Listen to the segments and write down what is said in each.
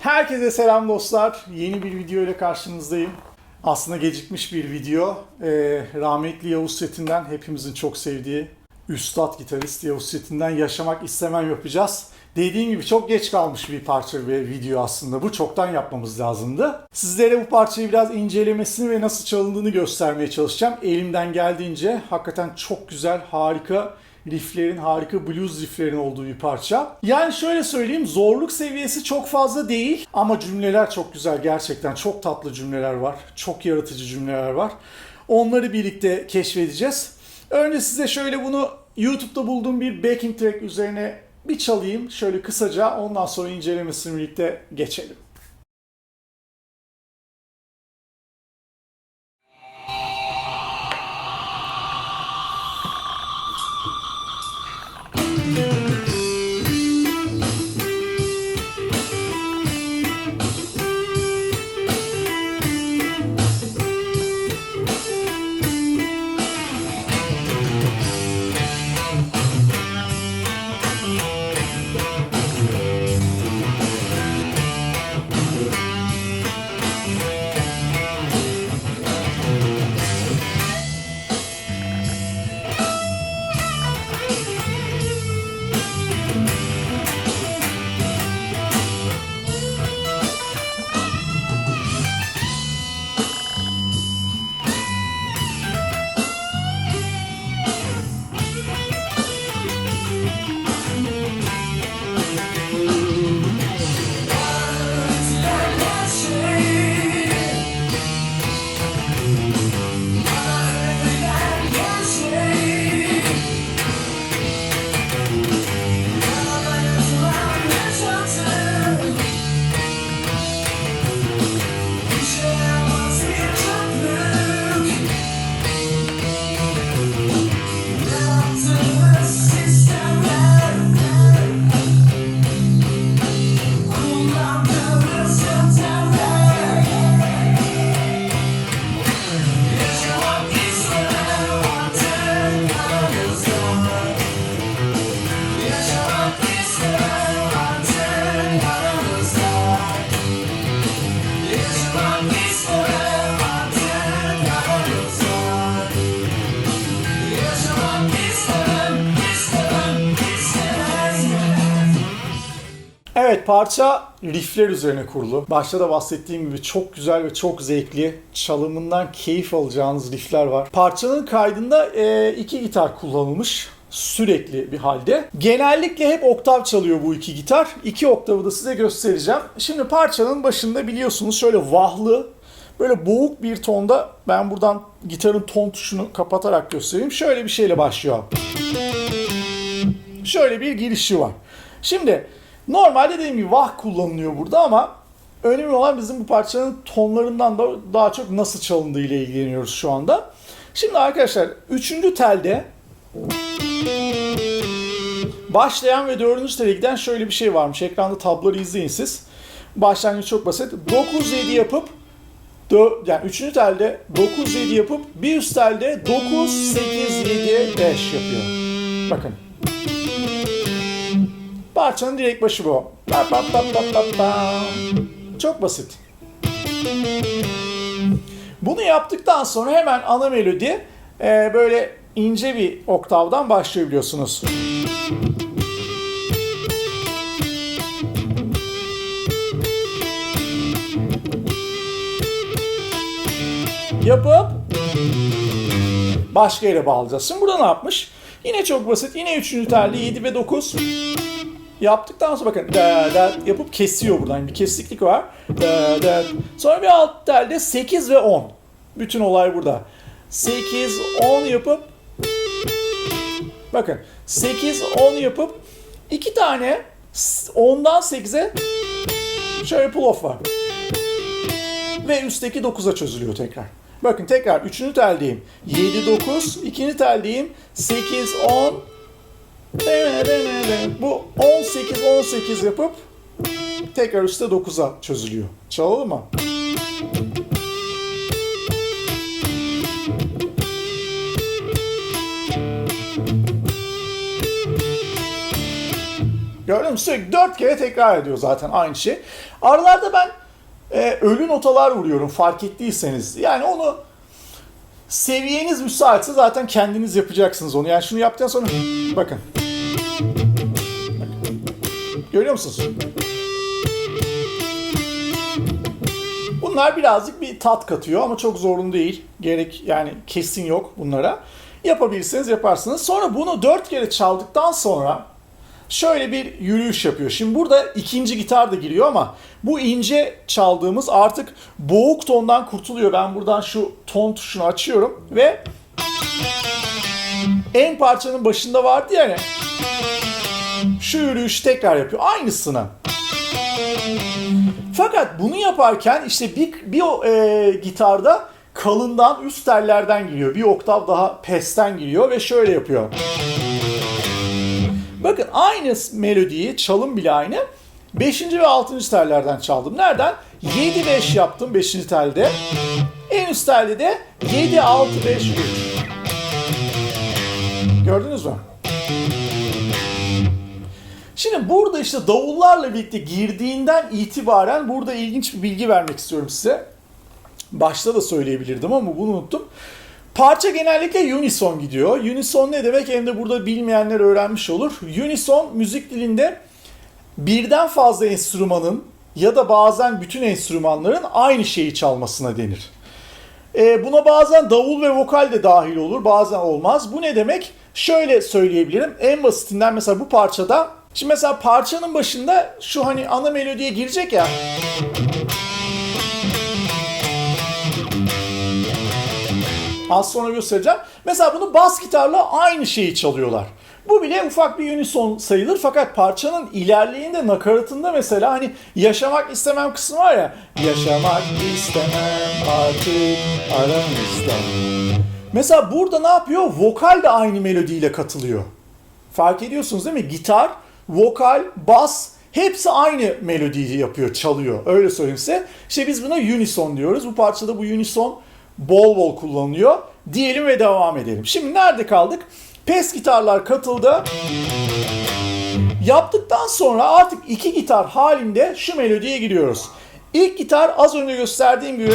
Herkese selam dostlar. Yeni bir video ile karşınızdayım. Aslında gecikmiş bir video. Ee, rahmetli Yavuz Çetin'den hepimizin çok sevdiği Üstad gitarist Yavuz Çetin'den Yaşamak istemem yapacağız. Dediğim gibi çok geç kalmış bir parça ve video aslında bu. Çoktan yapmamız lazımdı. Sizlere bu parçayı biraz incelemesini ve nasıl çalındığını göstermeye çalışacağım. Elimden geldiğince hakikaten çok güzel, harika rifflerin, harika blues rifflerin olduğu bir parça. Yani şöyle söyleyeyim, zorluk seviyesi çok fazla değil ama cümleler çok güzel gerçekten. Çok tatlı cümleler var, çok yaratıcı cümleler var. Onları birlikte keşfedeceğiz. Önce size şöyle bunu YouTube'da bulduğum bir backing track üzerine bir çalayım şöyle kısaca ondan sonra incelemesini birlikte geçelim. Parça riffler üzerine kurulu. Başta da bahsettiğim gibi çok güzel ve çok zevkli. Çalımından keyif alacağınız riffler var. Parçanın kaydında e, iki gitar kullanılmış sürekli bir halde. Genellikle hep oktav çalıyor bu iki gitar. İki oktavı da size göstereceğim. Şimdi parçanın başında biliyorsunuz şöyle vahlı böyle boğuk bir tonda ben buradan gitarın ton tuşunu kapatarak göstereyim. Şöyle bir şeyle başlıyor. Şöyle bir girişi var. Şimdi Normalde dediğim gibi vah kullanılıyor burada ama önemli olan bizim bu parçanın tonlarından da daha çok nasıl çalındığı ile ilgileniyoruz şu anda. Şimdi arkadaşlar üçüncü telde başlayan ve dördüncü tele giden şöyle bir şey varmış. Ekranda tabloları izleyin siz. Başlangıç çok basit. 9-7 yapıp yani üçüncü telde 9-7 yapıp bir üst telde 9-8-7-5 yapıyor. Bakın. Parçanın direkt başı bu. Çok basit. Bunu yaptıktan sonra hemen ana melodi e, böyle ince bir oktavdan başlayabiliyorsunuz. Yapıp başka yere bağlayacağız. Şimdi burada ne yapmış? Yine çok basit. Yine üçüncü telli 7 ve 9 yaptıktan sonra bakın da da yapıp kesiyor buradan. Bir kesiklik var. Da da. Sonra bir alt telde 8 ve 10. Bütün olay burada. 8 10 yapıp bakın 8 10 yapıp iki tane 10'dan 8'e şöyle pull off var. Ve üstteki 9'a çözülüyor tekrar. Bakın tekrar 3. teldeyim. 7 9, 2. teldeyim. 8 10 bu 18-18 yapıp tekrar üstte 9'a çözülüyor. Çalalım mı? Gördün mü? Sürekli dört kere tekrar ediyor zaten aynı şey. Aralarda ben e, ölü notalar vuruyorum fark ettiyseniz. Yani onu seviyeniz müsaitse zaten kendiniz yapacaksınız onu. Yani şunu yaptıktan sonra bakın. Görüyor musunuz? Bunlar birazcık bir tat katıyor ama çok zorun değil. Gerek yani kesin yok bunlara. Yapabilirseniz yaparsınız. Sonra bunu dört kere çaldıktan sonra şöyle bir yürüyüş yapıyor. Şimdi burada ikinci gitar da giriyor ama bu ince çaldığımız artık boğuk tondan kurtuluyor. Ben buradan şu ton tuşunu açıyorum ve en parçanın başında vardı yani şu yürüyüşü tekrar yapıyor. Aynısını. Fakat bunu yaparken işte bir, bir e, gitarda kalından üst tellerden giriyor. Bir oktav daha pesten giriyor ve şöyle yapıyor. Bakın aynı melodiyi çalım bile aynı. 5. ve 6. tellerden çaldım. Nereden? 7-5 yaptım 5. telde. En üst telde de 7-6-5-3. Gördünüz mü? Şimdi burada işte davullarla birlikte girdiğinden itibaren burada ilginç bir bilgi vermek istiyorum size. Başta da söyleyebilirdim ama bunu unuttum. Parça genellikle unison gidiyor. Unison ne demek hem de burada bilmeyenler öğrenmiş olur. Unison müzik dilinde birden fazla enstrümanın ya da bazen bütün enstrümanların aynı şeyi çalmasına denir. E, buna bazen davul ve vokal de dahil olur, bazen olmaz. Bu ne demek? Şöyle söyleyebilirim. En basitinden mesela bu parçada Şimdi mesela parçanın başında şu hani ana melodiye girecek ya. Az sonra göstereceğim. Mesela bunu bas gitarla aynı şeyi çalıyorlar. Bu bile ufak bir unison sayılır fakat parçanın ilerleyinde nakaratında mesela hani yaşamak istemem kısmı var ya. Yaşamak istemem artık aramızda. Mesela burada ne yapıyor? Vokal de aynı melodiyle katılıyor. Fark ediyorsunuz değil mi? Gitar, vokal, bas hepsi aynı melodiyi yapıyor, çalıyor. Öyle söyleyeyim size. İşte biz buna unison diyoruz. Bu parçada bu unison bol bol kullanılıyor. Diyelim ve devam edelim. Şimdi nerede kaldık? Pes gitarlar katıldı. Yaptıktan sonra artık iki gitar halinde şu melodiye giriyoruz. İlk gitar az önce gösterdiğim gibi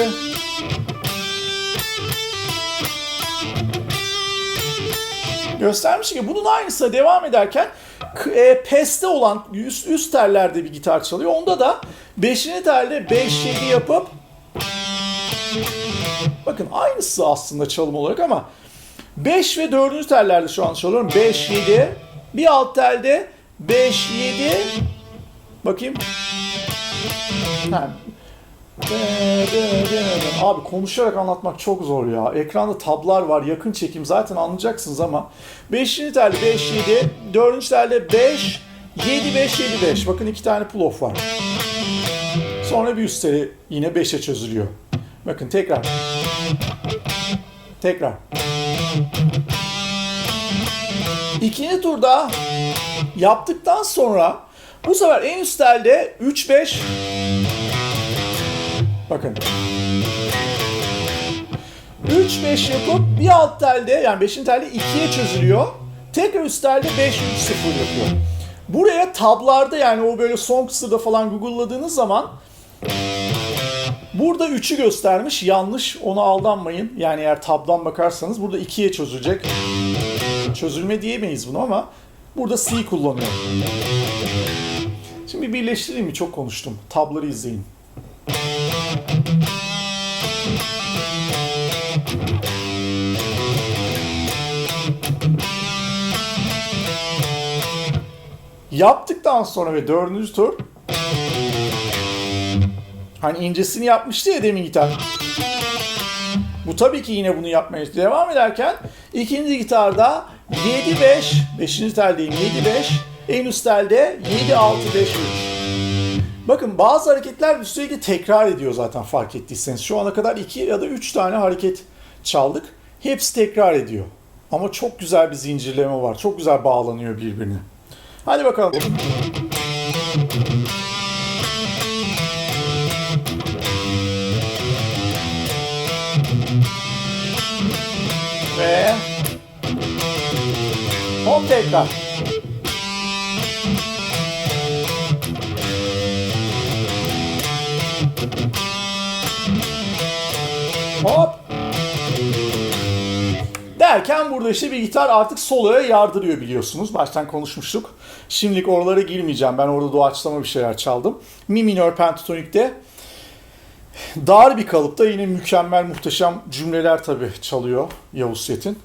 göstermiş ki bunun aynısına devam ederken e, PES'te olan üst, üst tellerde bir gitar çalıyor. Onda da 5. telde 5-7 yapıp bakın aynısı aslında çalım olarak ama 5 ve 4. tellerde şu an çalıyorum. 5-7 bir alt telde 5-7 bakayım ha, Abi konuşarak anlatmak çok zor ya. Ekranda tablar var, yakın çekim zaten anlayacaksınız ama 5. telde 5 7, 4. telde 5 7 5 7 5. Bakın iki tane pull off var. Sonra bir üst teli yine 5'e çözülüyor. Bakın tekrar. Tekrar. İkinci turda yaptıktan sonra bu sefer en üst telde 3 5 Bakın. 3-5 yapıp bir alt telde yani 5. telde 2'ye çözülüyor. Tekrar üst telde 5-3-0 yapıyor. Buraya tablarda yani o böyle Songster'da falan Google'ladığınız zaman burada 3'ü göstermiş. Yanlış ona aldanmayın. Yani eğer tabdan bakarsanız burada 2'ye çözülecek. Çözülme diyemeyiz bunu ama burada C kullanıyor. Şimdi birleştireyim mi? Çok konuştum. Tabları izleyin. Yaptıktan sonra ve dördüncü tur hani incesini yapmıştı ya demin gitar. Bu tabii ki yine bunu yapmaya devam ederken ikinci gitarda 7-5, 5. teldeyim 7-5, en üst telde 7-6-5-3. Bakın bazı hareketler sürekli tekrar ediyor zaten fark ettiyseniz. Şu ana kadar 2 ya da 3 tane hareket çaldık. Hepsi tekrar ediyor. Ama çok güzel bir zincirleme var. Çok güzel bağlanıyor birbirine. Hadi bakalım. Ve hop tekrar. Hop. Derken burada işte bir gitar artık soloya yardırıyor biliyorsunuz. Baştan konuşmuştuk. Şimdilik oralara girmeyeceğim. Ben orada doğaçlama bir şeyler çaldım. Mi minör pentatonikte dar bir kalıpta yine mükemmel muhteşem cümleler tabii çalıyor Yavuz Çetin.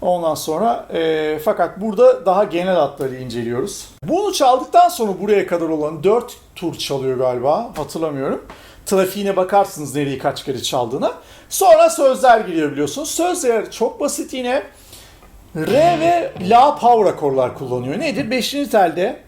Ondan sonra e, fakat burada daha genel hatları inceliyoruz. Bunu çaldıktan sonra buraya kadar olan 4 tur çalıyor galiba hatırlamıyorum. Trafiğine bakarsınız nereyi kaç kere çaldığına. Sonra sözler giriyor biliyorsunuz. Sözler çok basit yine. Re ve La power akorlar kullanıyor. Nedir? Beşinci telde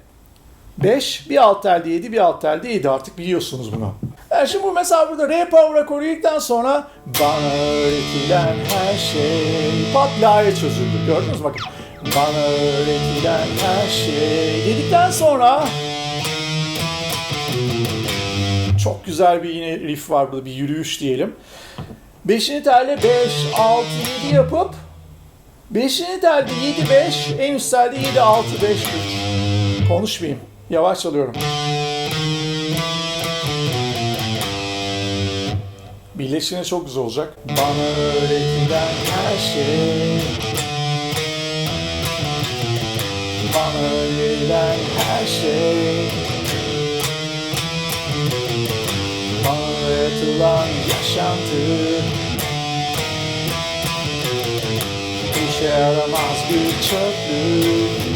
5, bir alt telde 7, bir alt telde 7 artık biliyorsunuz bunu. Yani şimdi bu mesela burada Re power akoru sonra bana öğretilen her şey pat la'ya çözüldü. Gördünüz mü? Bakın. Bana öğretilen her şey dedikten sonra çok güzel bir yine riff var burada bir yürüyüş diyelim. Beşinci telde 5, 6, 7 yapıp Beşinci telde 7, 5, en üst telde 7, 6, 5, 3. Konuşmayayım. Yavaş çalıyorum. Birleşine çok güzel olacak. Bana öğretilen her şey Bana öğretilen her şey Bana öğretilen yaşantı İşe yaramaz bir çöplük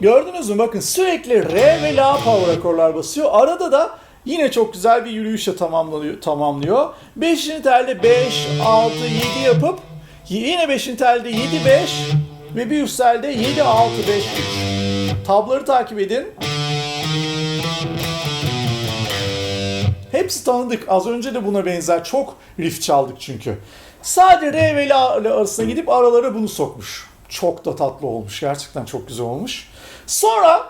Gördünüz mü? Bakın sürekli re ve la power akorlar basıyor. Arada da yine çok güzel bir yürüyüşle tamamlanıyor, tamamlıyor. 5. telde 5, 6, 7 yapıp yine 5. telde 7, 5 ve bir üst telde 7, 6, 5, 3. Tabları takip edin. Hepsi tanıdık. Az önce de buna benzer çok riff çaldık çünkü. Sadece re ve la arasına gidip aralara bunu sokmuş. Çok da tatlı olmuş. Gerçekten çok güzel olmuş. Sonra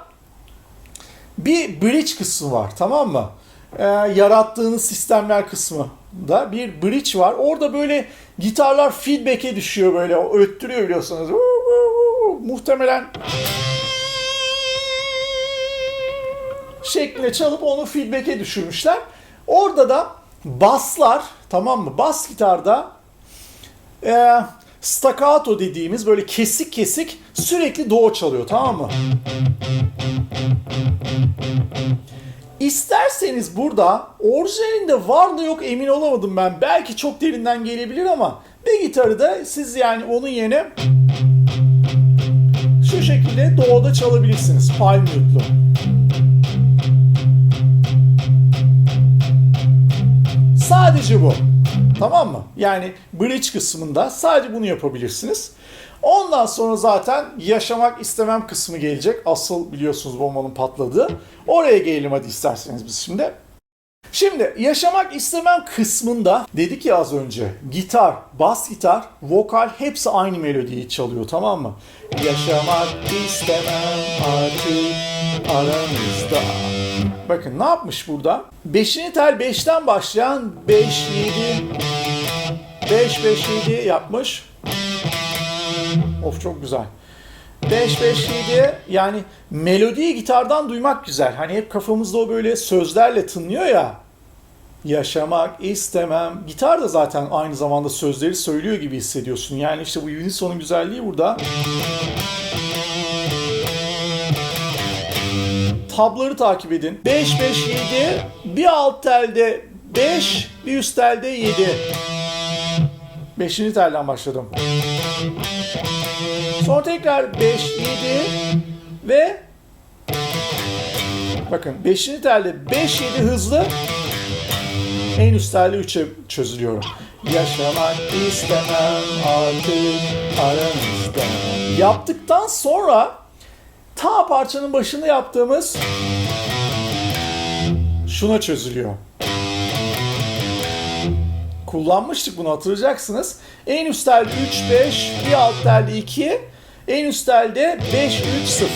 bir bridge kısmı var tamam mı? Ee, yarattığınız sistemler kısmı da bir bridge var. Orada böyle gitarlar feedback'e düşüyor böyle öttürüyor biliyorsunuz. Muhtemelen şeklinde çalıp onu feedback'e düşürmüşler. Orada da baslar tamam mı? Bas gitarda e, staccato dediğimiz böyle kesik kesik sürekli do çalıyor tamam mı? İsterseniz burada orijinalinde var mı yok emin olamadım ben. Belki çok derinden gelebilir ama bir gitarı da siz yani onun yerine şu şekilde do'da çalabilirsiniz. Palm mute'lu. Sadece bu. Tamam mı? Yani bridge kısmında sadece bunu yapabilirsiniz. Ondan sonra zaten yaşamak istemem kısmı gelecek. Asıl biliyorsunuz bombanın patladığı. Oraya gelelim hadi isterseniz biz şimdi. Şimdi yaşamak istemem kısmında dedik ya az önce gitar, bas gitar, vokal hepsi aynı melodiyi çalıyor tamam mı? Yaşamak istemem artık aramızda. Bakın ne yapmış burada? Beşinci tel 5'ten başlayan 5, 7, 5, 5, 7 yapmış. Of çok güzel. 5 5 7 yani melodiyi gitardan duymak güzel. Hani hep kafamızda o böyle sözlerle tınlıyor ya. Yaşamak istemem. Gitar da zaten aynı zamanda sözleri söylüyor gibi hissediyorsun. Yani işte bu unisonun güzelliği burada. Tabları takip edin. 5 5 7 bir alt telde 5 bir üst telde 7. Beşinci telden başladım. Sonra tekrar 5, 7 ve bakın 5. telde 5, 7 hızlı en üst telde 3'e çözülüyorum. Yaşamak istemem artık aramızda. Yaptıktan sonra ta parçanın başında yaptığımız şuna çözülüyor kullanmıştık bunu hatırlayacaksınız. En üst telde 3 5, bir alt telde 2, en üst elde 5-3-0.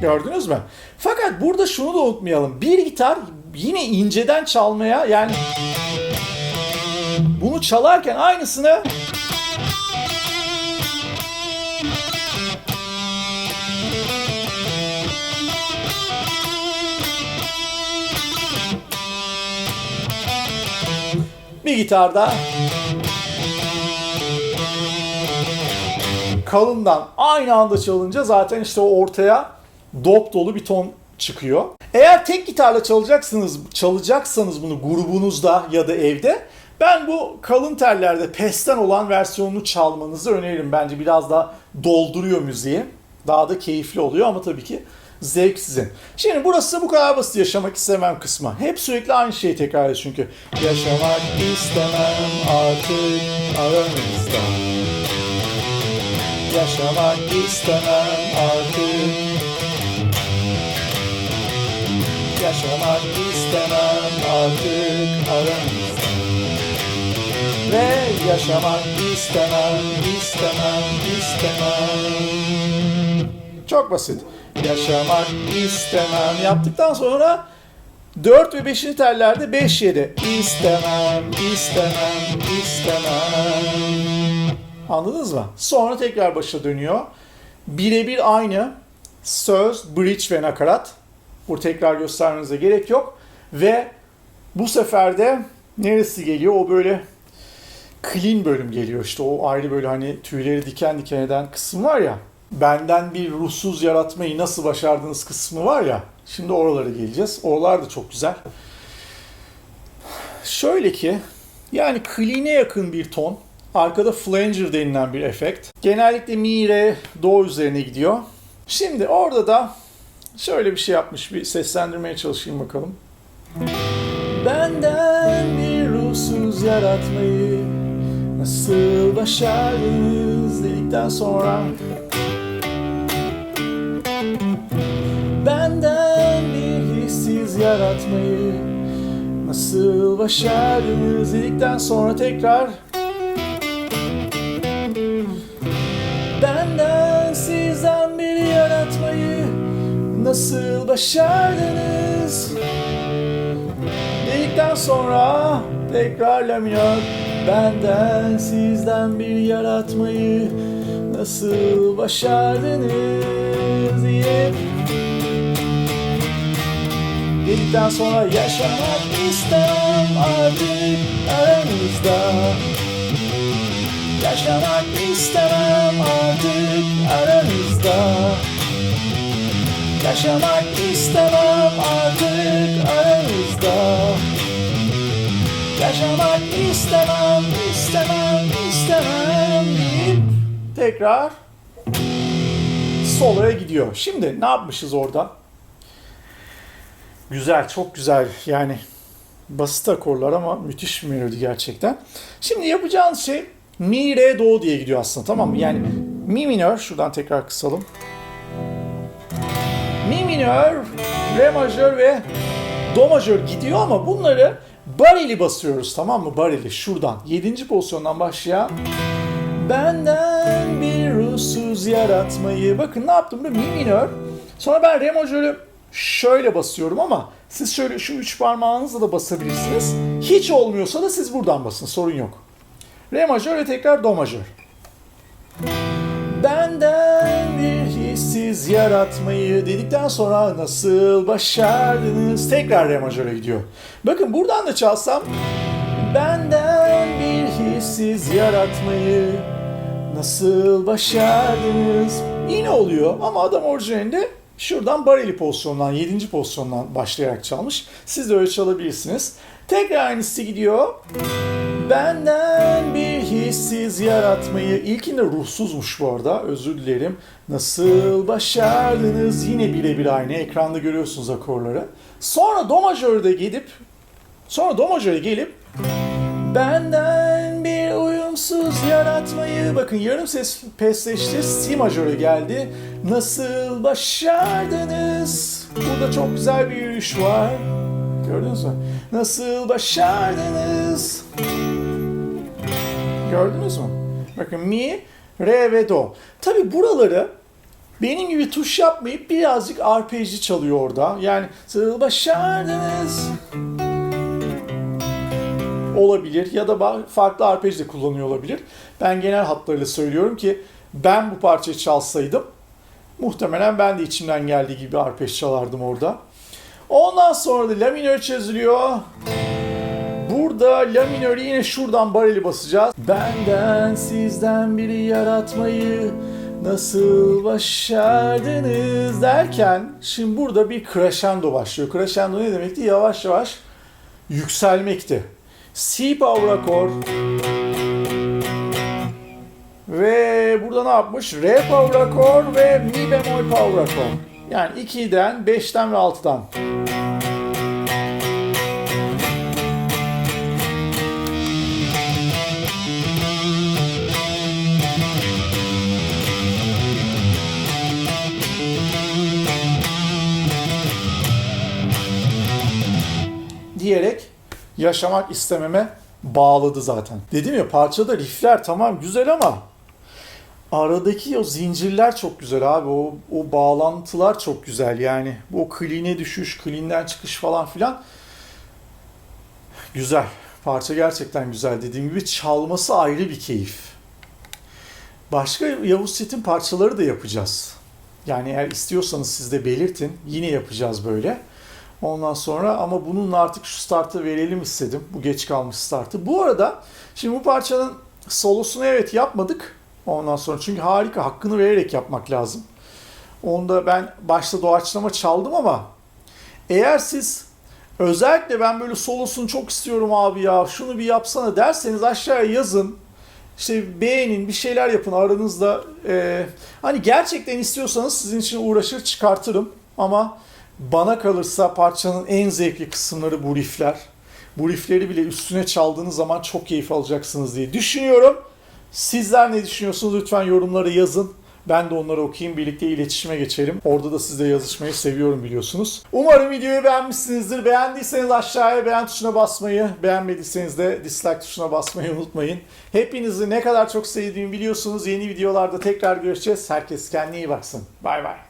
Gördünüz mü? Fakat burada şunu da unutmayalım. Bir gitar yine inceden çalmaya yani bunu çalarken aynısını bir gitarda kalından aynı anda çalınca zaten işte o ortaya dop dolu bir ton çıkıyor. Eğer tek gitarla çalacaksınız, çalacaksanız bunu grubunuzda ya da evde ben bu kalın tellerde pesten olan versiyonunu çalmanızı öneririm. Bence biraz daha dolduruyor müziği. Daha da keyifli oluyor ama tabii ki zevk sizin. Şimdi burası bu kadar basit yaşamak istemem kısmı. Hep sürekli aynı şeyi tekrar çünkü. Yaşamak istemem artık aranızda. Yaşamak istemem artık. Yaşamak istemem artık aranızda Ve yaşamak istemem, istemem, istemem. Çok basit. Yaşamak istemem. Yaptıktan sonra 4 ve 5. tellerde 5-7 istemem, istemem, istemem Anladınız mı? Sonra tekrar başa dönüyor. Birebir aynı söz, bridge ve nakarat. Bu tekrar göstermenize gerek yok. Ve bu sefer de neresi geliyor? O böyle clean bölüm geliyor işte. O ayrı böyle hani tüyleri diken diken eden kısım var ya. Benden bir ruhsuz yaratmayı nasıl başardınız kısmı var ya. Şimdi oralara geleceğiz. Oralar da çok güzel. Şöyle ki yani clean'e yakın bir ton. Arkada flanger denilen bir efekt. Genellikle mi, re, do üzerine gidiyor. Şimdi orada da şöyle bir şey yapmış. Bir seslendirmeye çalışayım bakalım. Benden bir ruhsuz yaratmayı nasıl başardınız dedikten sonra Benden bir hissiz yaratmayı nasıl başardınız dedikten sonra tekrar başardınız? Dedikten sonra tekrar la minör Benden sizden bir yaratmayı nasıl başardınız diye. Dedikten sonra yaşamak istemem artık aranızda Yaşamak istemem artık aranızda Yaşamak istemem artık aranızda Yaşamak istemem, istemem, istemem deyip tekrar soloya gidiyor. Şimdi ne yapmışız orada? Güzel, çok güzel. Yani basit akorlar ama müthiş bir melodi gerçekten. Şimdi yapacağınız şey mi, re, do diye gidiyor aslında tamam mı? Yani mi minör, şuradan tekrar kısalım. Mi minör, re majör ve do majör gidiyor ama bunları bareli basıyoruz tamam mı? Bareli şuradan. 7. pozisyondan başlayan Benden bir ruhsuz yaratmayı. Bakın ne yaptım burada? Mi minör. Sonra ben re majörü şöyle basıyorum ama siz şöyle şu üç parmağınızla da basabilirsiniz. Hiç olmuyorsa da siz buradan basın. Sorun yok. Re majör ve tekrar do majör. Benden bir hissiz yaratmayı dedikten sonra nasıl başardınız? Tekrar re majöre gidiyor. Bakın buradan da çalsam benden bir hissiz yaratmayı nasıl başardınız? Yine oluyor ama adam orijinalinde şuradan bareli pozisyondan, 7. pozisyondan başlayarak çalmış. Siz de öyle çalabilirsiniz. Tekrar aynısı gidiyor. Benden bir hissiz yaratmayı. İlkinde ruhsuzmuş bu arada. Özür dilerim. Nasıl başardınız? Yine birebir aynı. Ekranda görüyorsunuz akorları. Sonra do majörde gidip sonra do majöre gelip benden bir uyumsuz yaratmayı bakın yarım ses pesleşti si majöre geldi nasıl başardınız burada çok güzel bir yürüyüş var gördünüz mü nasıl başardınız Gördünüz mü? Bakın mi, re ve do. Tabi buraları benim gibi tuş yapmayıp birazcık arpejli çalıyor orada. Yani nasıl başardınız olabilir ya da farklı arpej de kullanıyor olabilir. Ben genel hatlarıyla söylüyorum ki ben bu parçayı çalsaydım muhtemelen ben de içimden geldiği gibi arpej çalardım orada. Ondan sonra da la minör çözülüyor. Burada la minörü yine şuradan bareli basacağız. Benden sizden biri yaratmayı nasıl başardınız derken şimdi burada bir crescendo başlıyor. Crescendo ne demekti? Yavaş yavaş yükselmekti. C power akor ve burada ne yapmış? Re power akor ve mi bemol power akor. Yani 2'den, 5'ten ve 6'dan. Diyerek yaşamak istememe bağladı zaten. Dedim ya parçada riffler tamam güzel ama aradaki o zincirler çok güzel abi. O, o bağlantılar çok güzel yani. Bu clean'e düşüş, clean'den çıkış falan filan güzel. Parça gerçekten güzel. Dediğim gibi çalması ayrı bir keyif. Başka Yavuz Set'in parçaları da yapacağız. Yani eğer istiyorsanız siz de belirtin. Yine yapacağız böyle. Ondan sonra ama bununla artık şu startı verelim istedim. Bu geç kalmış startı. Bu arada şimdi bu parçanın solosunu evet yapmadık. Ondan sonra çünkü harika hakkını vererek yapmak lazım. Onda ben başta doğaçlama çaldım ama eğer siz özellikle ben böyle solosunu çok istiyorum abi ya şunu bir yapsana derseniz aşağıya yazın. İşte beğenin bir şeyler yapın aranızda. Ee, hani gerçekten istiyorsanız sizin için uğraşır çıkartırım. Ama bana kalırsa parçanın en zevkli kısımları bu riffler. Bu riffleri bile üstüne çaldığınız zaman çok keyif alacaksınız diye düşünüyorum. Sizler ne düşünüyorsunuz lütfen yorumlara yazın. Ben de onları okuyayım, birlikte iletişime geçelim. Orada da sizle yazışmayı seviyorum biliyorsunuz. Umarım videoyu beğenmişsinizdir. Beğendiyseniz aşağıya beğen tuşuna basmayı, beğenmediyseniz de dislike tuşuna basmayı unutmayın. Hepinizi ne kadar çok sevdiğimi biliyorsunuz. Yeni videolarda tekrar görüşeceğiz. Herkes kendine iyi baksın. Bay bay.